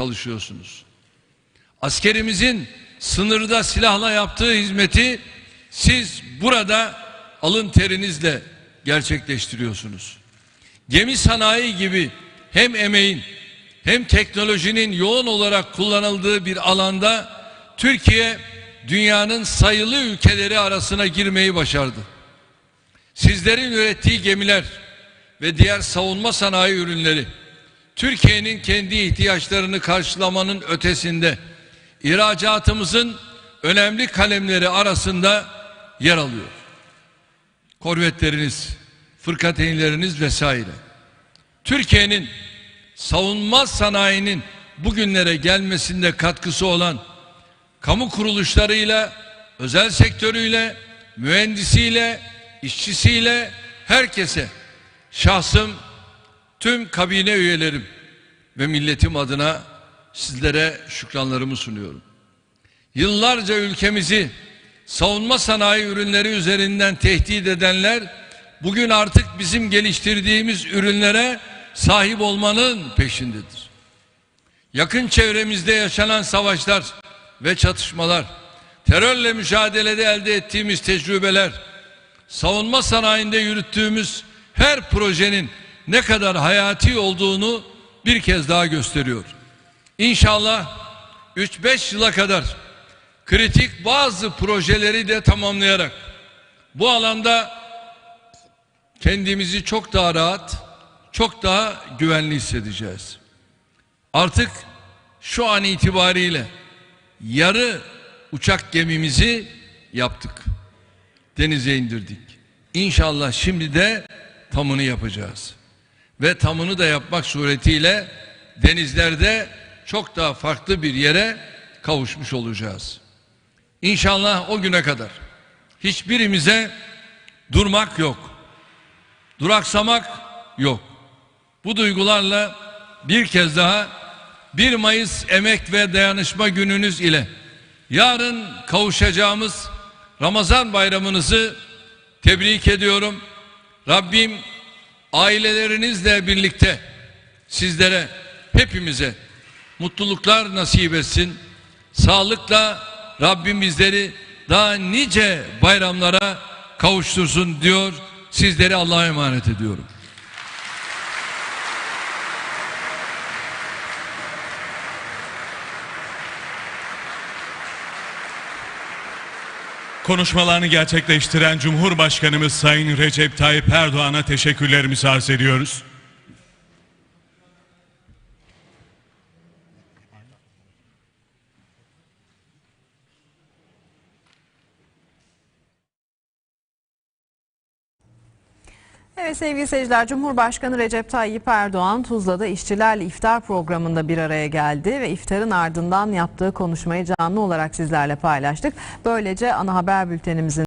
çalışıyorsunuz. Askerimizin sınırda silahla yaptığı hizmeti siz burada alın terinizle gerçekleştiriyorsunuz. Gemi sanayi gibi hem emeğin hem teknolojinin yoğun olarak kullanıldığı bir alanda Türkiye dünyanın sayılı ülkeleri arasına girmeyi başardı. Sizlerin ürettiği gemiler ve diğer savunma sanayi ürünleri Türkiye'nin kendi ihtiyaçlarını karşılamanın ötesinde ihracatımızın önemli kalemleri arasında yer alıyor. Korvetleriniz, fırkateynleriniz vesaire. Türkiye'nin savunma sanayinin bugünlere gelmesinde katkısı olan kamu kuruluşlarıyla, özel sektörüyle, mühendisiyle, işçisiyle herkese şahsım tüm kabine üyelerim ve milletim adına sizlere şükranlarımı sunuyorum. Yıllarca ülkemizi savunma sanayi ürünleri üzerinden tehdit edenler bugün artık bizim geliştirdiğimiz ürünlere sahip olmanın peşindedir. Yakın çevremizde yaşanan savaşlar ve çatışmalar, terörle mücadelede elde ettiğimiz tecrübeler, savunma sanayinde yürüttüğümüz her projenin ne kadar hayati olduğunu bir kez daha gösteriyor. İnşallah 3-5 yıla kadar kritik bazı projeleri de tamamlayarak bu alanda kendimizi çok daha rahat, çok daha güvenli hissedeceğiz. Artık şu an itibariyle yarı uçak gemimizi yaptık. Denize indirdik. İnşallah şimdi de tamını yapacağız. Ve tamını da yapmak suretiyle denizlerde çok daha farklı bir yere kavuşmuş olacağız. İnşallah o güne kadar hiçbirimize durmak yok. Duraksamak yok. Bu duygularla bir kez daha 1 Mayıs Emek ve Dayanışma Gününüz ile yarın kavuşacağımız Ramazan bayramınızı tebrik ediyorum. Rabbim ailelerinizle birlikte sizlere hepimize mutluluklar nasip etsin. Sağlıkla Rabbim bizleri daha nice bayramlara kavuştursun diyor. Sizleri Allah'a emanet ediyorum. Konuşmalarını gerçekleştiren Cumhurbaşkanımız Sayın Recep Tayyip Erdoğan'a teşekkürlerimizi arz ediyoruz. Evet sevgili seyirciler Cumhurbaşkanı Recep Tayyip Erdoğan Tuzla'da işçilerle iftar programında bir araya geldi ve iftarın ardından yaptığı konuşmayı canlı olarak sizlerle paylaştık. Böylece ana haber bültenimizin